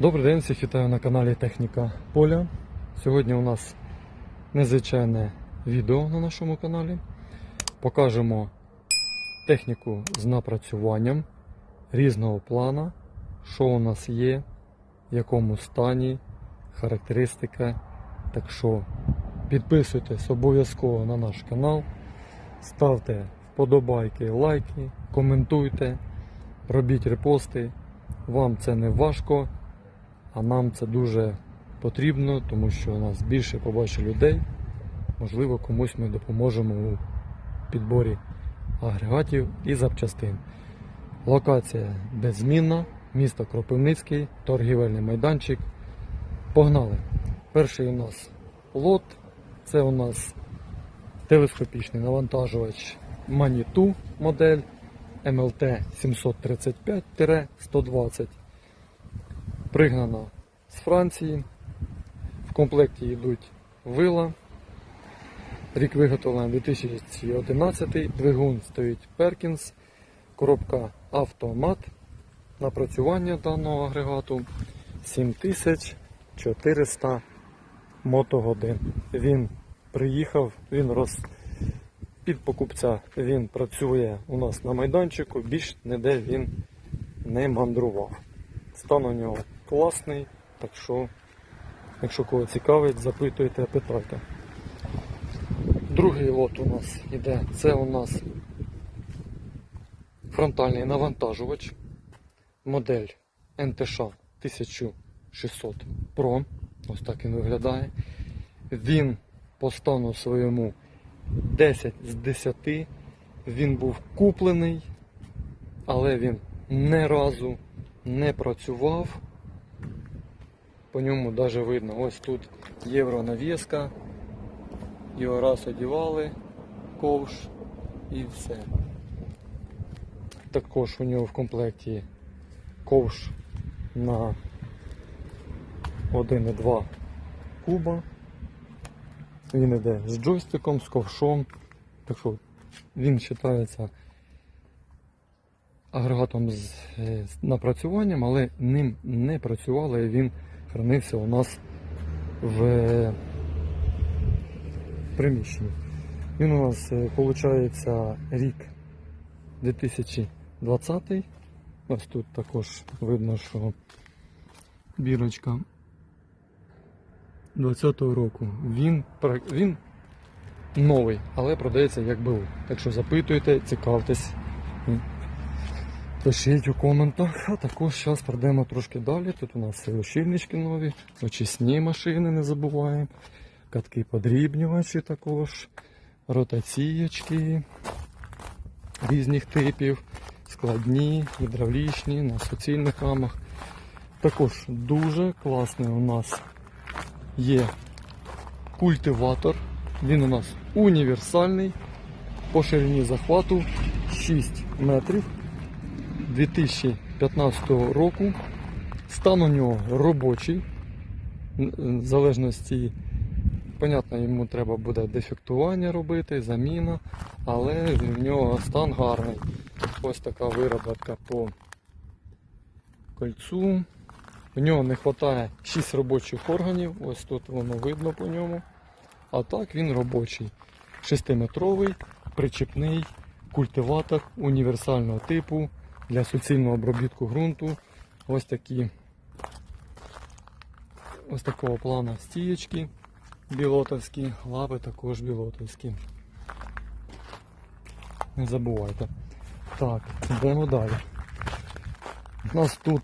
Добрий день, всіх вітаю на каналі Техніка Поля. Сьогодні у нас незвичайне відео на нашому каналі. Покажемо техніку з напрацюванням різного плана, що у нас є, в якому стані, характеристика. Так що підписуйтесь обов'язково на наш канал, ставте вподобайки, лайки, коментуйте, робіть репости. Вам це не важко. А нам це дуже потрібно, тому що нас більше побачить людей. Можливо, комусь ми допоможемо у підборі агрегатів і запчастин. Локація беззмінна, місто Кропивницький, торгівельний майданчик. Погнали! Перший у нас лот. Це у нас телескопічний навантажувач Manitou модель MLT 735-120 пригнана з Франції. В комплекті йдуть вила. Рік виготовлення 2011. Двигун стоїть Perkins. Коробка автомат. Напрацювання даного агрегату 7400 мотогодин. Він приїхав, він роз... під покупця він працює у нас на майданчику, більш ніде він не мандрував. Стан у нього класний, так що, якщо кого цікавить, запитуйте, питайте. Другий лот у нас іде. Це у нас фронтальний навантажувач. Модель НТШ 1600 Pro. Ось так він виглядає. Він по стану своєму 10 з 10. Він був куплений, але він не разу не працював. По ньому навіть видно, ось тут євронавіска. Його раз одівали, ковш і все. Також у нього в комплекті ковш на 1,2 куба. Він іде з джойстиком, з ковшом. Так що він вважається агрегатом з, е, напрацюванням, але ним не працювало і він хранився у нас в е, приміщенні. Він у нас виходить рік 2020. Ось тут також видно, що бірочка 20-го року. Він, він новий, але продається як БУ. Так що запитуйте, цікавтесь. Пишіть у коментах, а також зараз пройдемо трошки далі. Тут у нас ощільнички нові, очисні машини, не забуваємо. Катки подрібнювачі також, ротаційочки різних типів, складні, гідравлічні, на суцільних рамах. Також дуже класний у нас є культиватор. Він у нас універсальний по ширині захвату 6 метрів. 2015 року. Стан у нього робочий. В залежності, понятно, йому треба буде дефектування робити, заміна, але в нього стан гарний. Ось така вироботка по кольцу. У нього не вистачає 6 робочих органів, ось тут воно видно по ньому. А так він робочий. 6-метровий, причепний культиватор універсального типу для суцільного обробітку ґрунту. Ось такі ось такого плана стієчки білотовські, лапи також білотовські. Не забувайте. Так, йдемо далі. У нас тут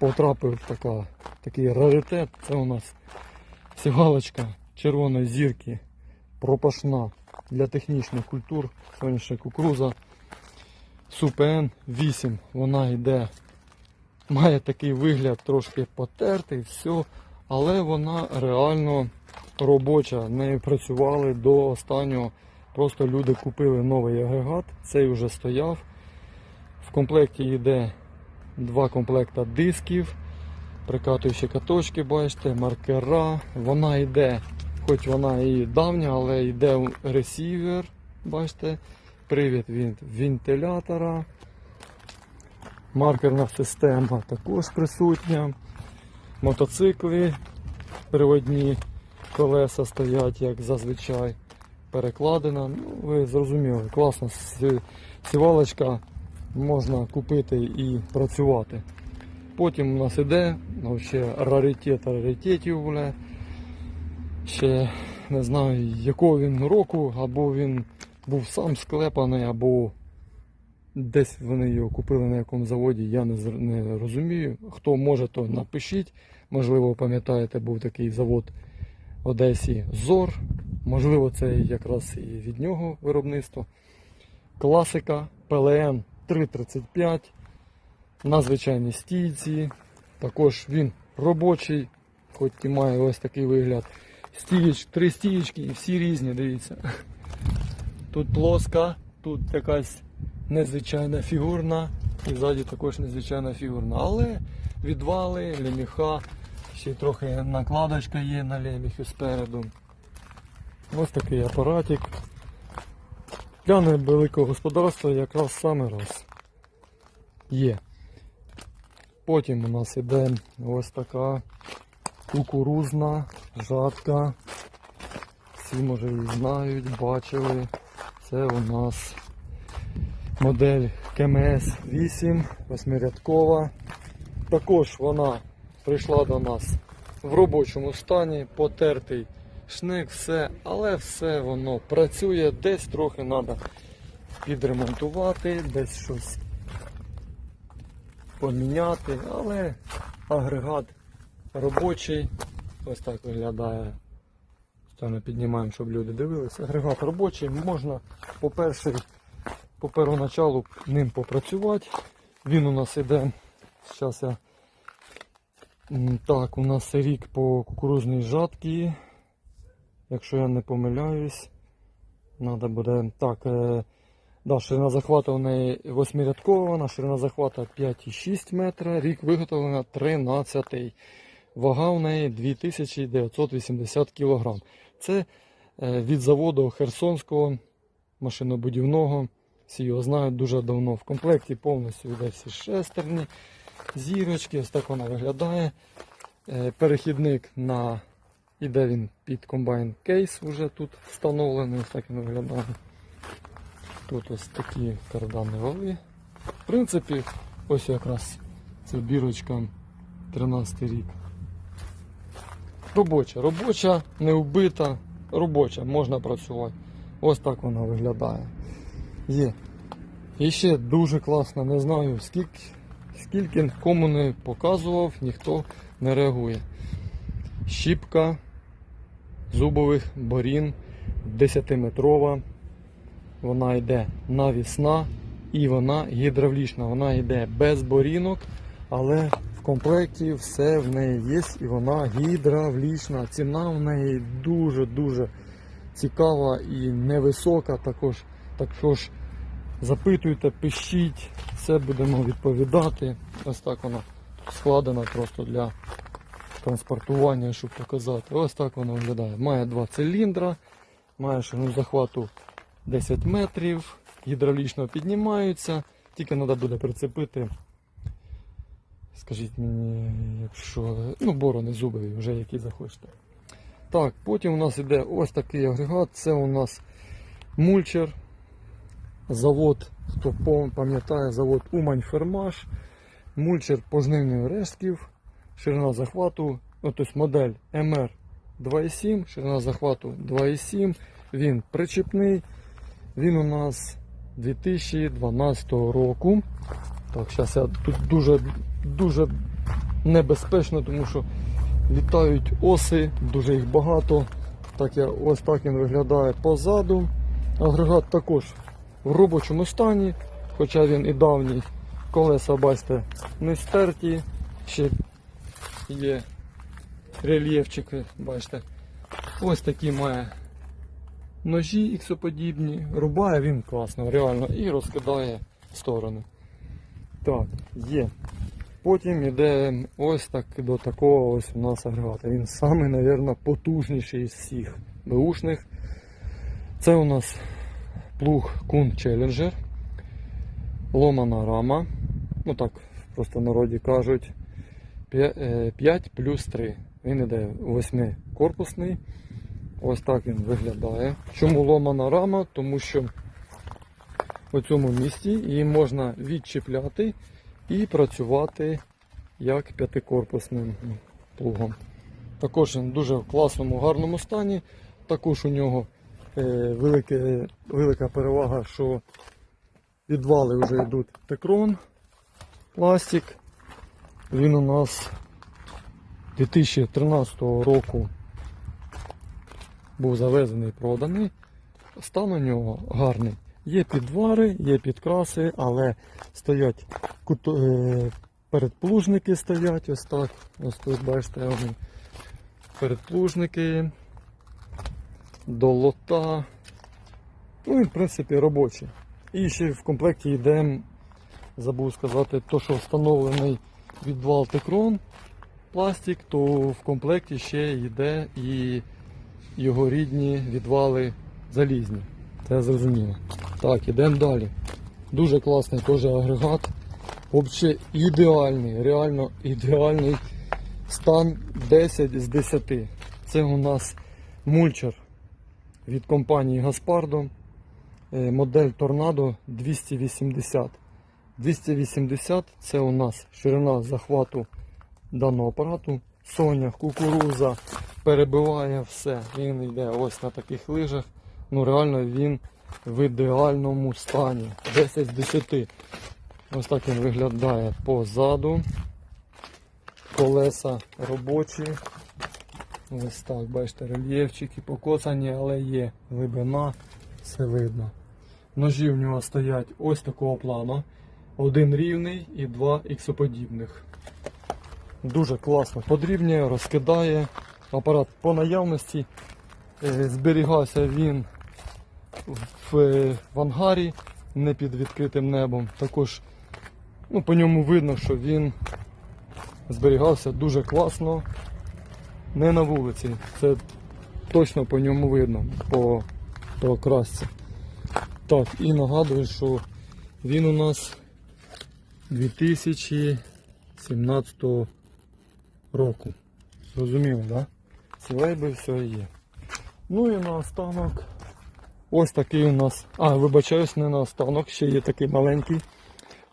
потрапив така, такий раритет. Це у нас сігалочка червоної зірки пропашна для технічних культур. Сонячна кукуруза. Супен 8. Вона йде, має такий вигляд трошки потертий, все, але вона реально робоча. Нею працювали до останнього. Просто люди купили новий агрегат, цей вже стояв. В комплекті йде два комплекта дисків, прикатуючі каточки, бачите, маркера. Вона йде, хоч вона і давня, але йде ресівер, бачите, привід від вентилятора. Маркерна система також присутня. Мотоцикли приводні колеса стоять, як зазвичай. Перекладина. Ну, ви зрозуміли, класна сівалочка, можна купити і працювати. Потім у нас іде ну, ще раритет раритетів. Ще не знаю якого він року, або він був сам склепаний, або десь вони його купили на якому заводі, я не, не розумію. Хто може, то напишіть. Можливо, пам'ятаєте, був такий завод в Одесі Зор. Можливо, це якраз і від нього виробництво. Класика ПЛН 335 на звичайній стійці. Також він робочий, хоч і має ось такий вигляд. Стіч, три стієчки і всі різні, дивіться. Тут плоска, тут якась незвичайна фігурна, і ззаді також незвичайна фігурна. Але відвали, леміха, ще трохи накладочка є на леміхи спереду. Ось такий апаратик. Для невеликого господарства якраз саме раз є. Потім у нас іде ось така кукурузна жатка. Всі може її знають, бачили. Це у нас модель КМС 8, восьмирядкова. Також вона прийшла до нас в робочому стані, потертий шник, все, але все воно працює, десь трохи треба підремонтувати, десь щось поміняти, але агрегат робочий. Ось так виглядає. Стану піднімаємо, щоб люди дивилися. Агрегат робочий, можна по перший, по первоначалу ним попрацювати. Він у нас іде. Зараз я. Так, у нас рік по кукурузній жатці. Якщо я не помиляюсь. Надо буде. Так, е, да, ширина захвату у неї восьмирядкова, ширина захвату 5,6 метра, рік виготовлення 13. Вага у неї 2980 кг. Це е, від заводу Херсонського машинобудівного. Всі його знають дуже давно. В комплекті повністю йде всі шестерні, зірочки, ось так вона виглядає. Е, Перехідник на іде він під комбайн кейс, вже тут встановлений, ось так він виглядає. Тут ось такі кардани вали. В принципі, ось якраз це бірочка 13 рік. Робоча, робоча, не вбита, робоча, можна працювати. Ось так вона виглядає. Є. І ще дуже класно, не знаю, скільки, скільки кому не показував, ніхто не реагує. Щіпка зубових борін 10-метрова. Вона йде навісна і вона гідравлічна. Вона йде без борінок, але комплекті все в неї є і вона гідравлічна. Ціна в неї дуже-дуже цікава і невисока. Також, також запитуйте, пишіть, все будемо відповідати. Ось так вона складена просто для транспортування, щоб показати. Ось так вона виглядає. Має два циліндра, має ширину захвату 10 метрів, гідравлічно піднімаються, тільки треба буде прицепити. Скажіть мені, якщо. Ну, борони зубові, вже які захочете. Так, потім у нас іде ось такий агрегат. Це у нас мульчер. Завод, хто пам'ятає, завод Умань Фермаш. Мульчер пожнивних рештків. Ширина захвату, ну, тобто модель MR 2,7, ширина захвату 2,7. Він причіпний. Він у нас 2012 року. Так, зараз я тут дуже, дуже небезпечно, тому що літають оси, дуже їх багато. Так я, ось так він виглядає позаду. Агрегат також в робочому стані, хоча він і давній. Колеса, бачите, не стерті, ще є рельєфчики, бачите. Ось такі має ножі іксоподібні. Рубає він класно, реально, і розкидає в сторони. Так, є. Потім йде ось так до такого ось у нас агрегата. Він самий, мабуть, потужніший з всіх беушних. Це у нас плуг Kun Challenger, ломана рама. Ну так, просто народі кажуть 5 плюс 3. Він іде 8 корпусний. Ось так він виглядає. Чому ломана рама? Тому що у цьому місці її можна відчіпляти і працювати як п'ятикорпусним плугом. Також він дуже в класному, гарному стані. Також у нього е, велике, велика перевага, що відвали вже йдуть текрон, пластик. Він у нас 2013 року був завезений і проданий. Стан у нього гарний. Є підвари, є підкраси, але стоять е, передплужники стоять ось так. Ось тут бачите вони. Передплужники, долота. Ну, він, в принципі, робочий. І ще в комплекті йде, забув сказати, то, що встановлений відвал текрон пластик, то в комплекті ще йде і його рідні відвали залізні. Це зрозуміло. Так, ідемо далі. Дуже класний теж агрегат. Взагалі ідеальний, реально ідеальний стан 10 з 10. Це у нас мульчер від компанії Гаспардо. Е, Модель Торнадо 280. 280 це у нас ширина захвату даного апарату. Соня, кукуруза перебиває все. Він йде ось на таких лижах. Ну реально він в ідеальному стані. 10 з 10. Ось так він виглядає позаду. Колеса робочі. Ось так, бачите, рельєфчики покоцані, але є глибина, все видно. Ножі в нього стоять ось такого плану. Один рівний і два іксоподібних. Дуже класно подрібнює, розкидає. Апарат по наявності. Е, Зберігався він в, е, в ангарі, не під відкритим небом. Також ну, по ньому видно, що він зберігався дуже класно. Не на вулиці. Це точно по ньому видно, по, по окрасці. Так, і нагадую, що він у нас 2017 року. Зрозуміло, так? Да? Ці все є. Ну і наостанок. Ось такий у нас. А, вибачаюсь, не наостанок, ще є такий маленький.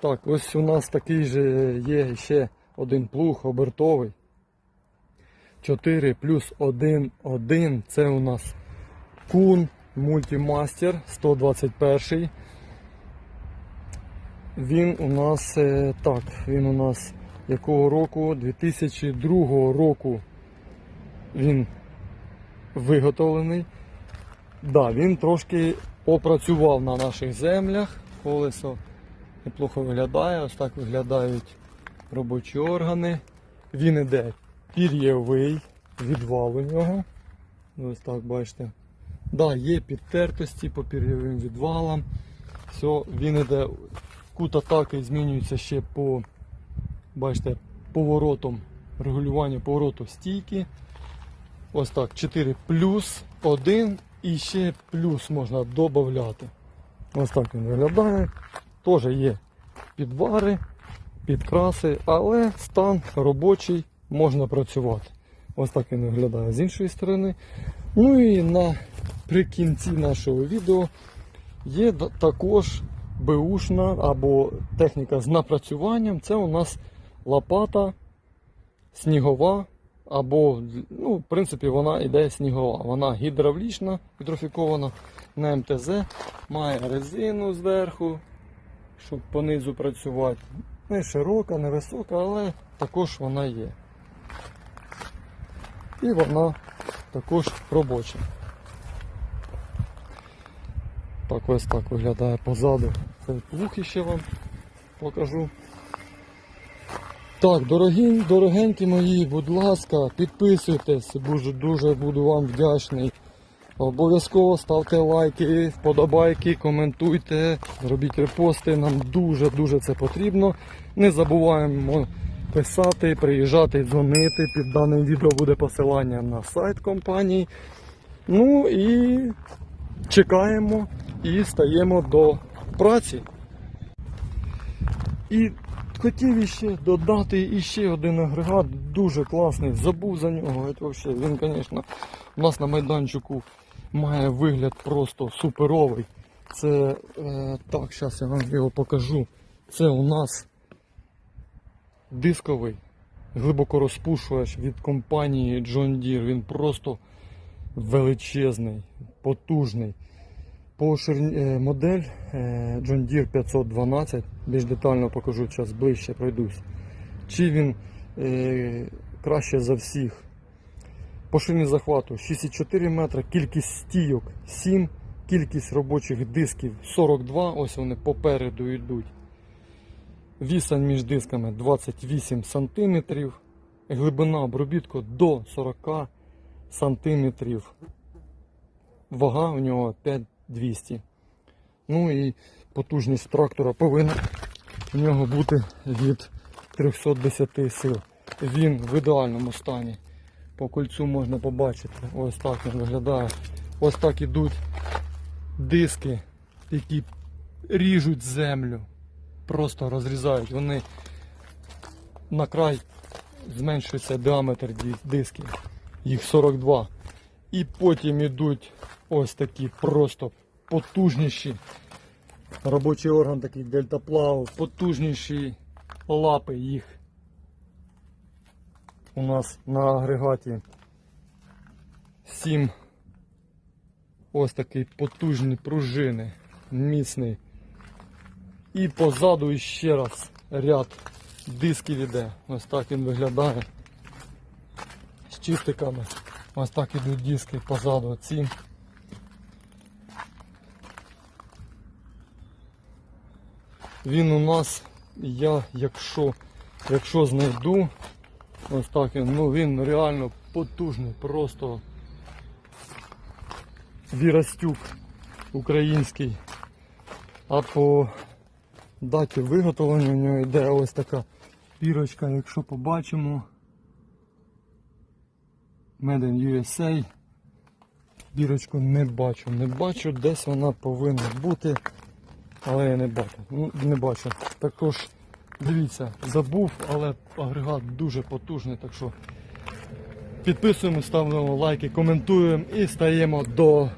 Так, ось у нас такий же є ще один плуг обертовий. 4 плюс 1, 1. Це у нас кун мультимастер 121. Він у нас е, так, він у нас якого року? 2002 року він виготовлений. Да, він трошки попрацював на наших землях. Колесо неплохо виглядає. Ось так виглядають робочі органи. Він іде пір'євий, відвал у нього. Ось так бачите. Да, є підтертості по пір'євим відвалам. Все, він іде, кут атаки змінюється ще по бачите, поворотом, регулювання повороту стійки. Ось так, 4 плюс 1 і ще плюс можна додати. Ось так він виглядає. Теж є підвари, підкраси, але стан робочий, можна працювати. Ось так він виглядає з іншої сторони. Ну і наприкінці нашого відео є також беушна або техніка з напрацюванням. Це у нас лопата снігова, або, ну, в принципі, вона йде снігова. Вона гідравлічна, гідрофікована на МТЗ, має резину зверху, щоб понизу працювати. Не широка, не висока, але також вона є. І вона також робоча. Так ось так виглядає позаду. Цей плуг ще вам покажу. Так, дорогі, дорогенькі мої, будь ласка, підписуйтесь, дуже, дуже буду вам вдячний. Обов'язково ставте лайки, вподобайки, коментуйте, робіть репости, нам дуже-дуже це потрібно. Не забуваємо писати, приїжджати, дзвонити. Під даним відео буде посилання на сайт компанії. Ну і чекаємо і стаємо до праці. І хотів іще додати іще один агрегат, дуже класний. Забув за нього. Він, звісно, у нас на майданчику має вигляд просто суперовий. Це е, так, зараз я вам його покажу. Це у нас дисковий глибокорозпушувач від компанії John Deere. Він просто величезний, потужний. По ширні, е, модель е, John Deere 512, більш детально покажу зараз ближче пройдусь. Чи він е, краще за всіх? По ширині захвату 6,4 метра, кількість стійок 7, кількість робочих дисків 42, ось вони попереду йдуть. Вісань між дисками 28 см, глибина обробітку до 40 см. Вага у нього 5200. Ну і потужність трактора повинна у нього бути від 310 сил. Він в ідеальному стані. По кольцю можна побачити. Ось так він виглядає. Ось так ідуть диски, які ріжуть землю. Просто розрізають. Вони на край зменшується діаметр ді- дисків. Їх 42. І потім ідуть ось такі просто потужніші. Робочий орган такий дельтаплав, потужніші лапи їх. У нас на агрегаті 7 ось такий потужні пружини, міцний. І позаду ще раз ряд дисків іде. Ось так він виглядає. З чистиками. Ось так ідуть диски позаду ці. Він у нас, я якщо, якщо знайду, ось так ну він реально потужний, просто вірастюк український. А по даті виготовлення у нього йде ось така пірочка, якщо побачимо. Made in USA. Бірочку не бачу, не бачу, десь вона повинна бути, але я не бачу. Не бачу. Також дивіться, забув, але агрегат дуже потужний, так що підписуємо, ставимо лайки, коментуємо і стаємо до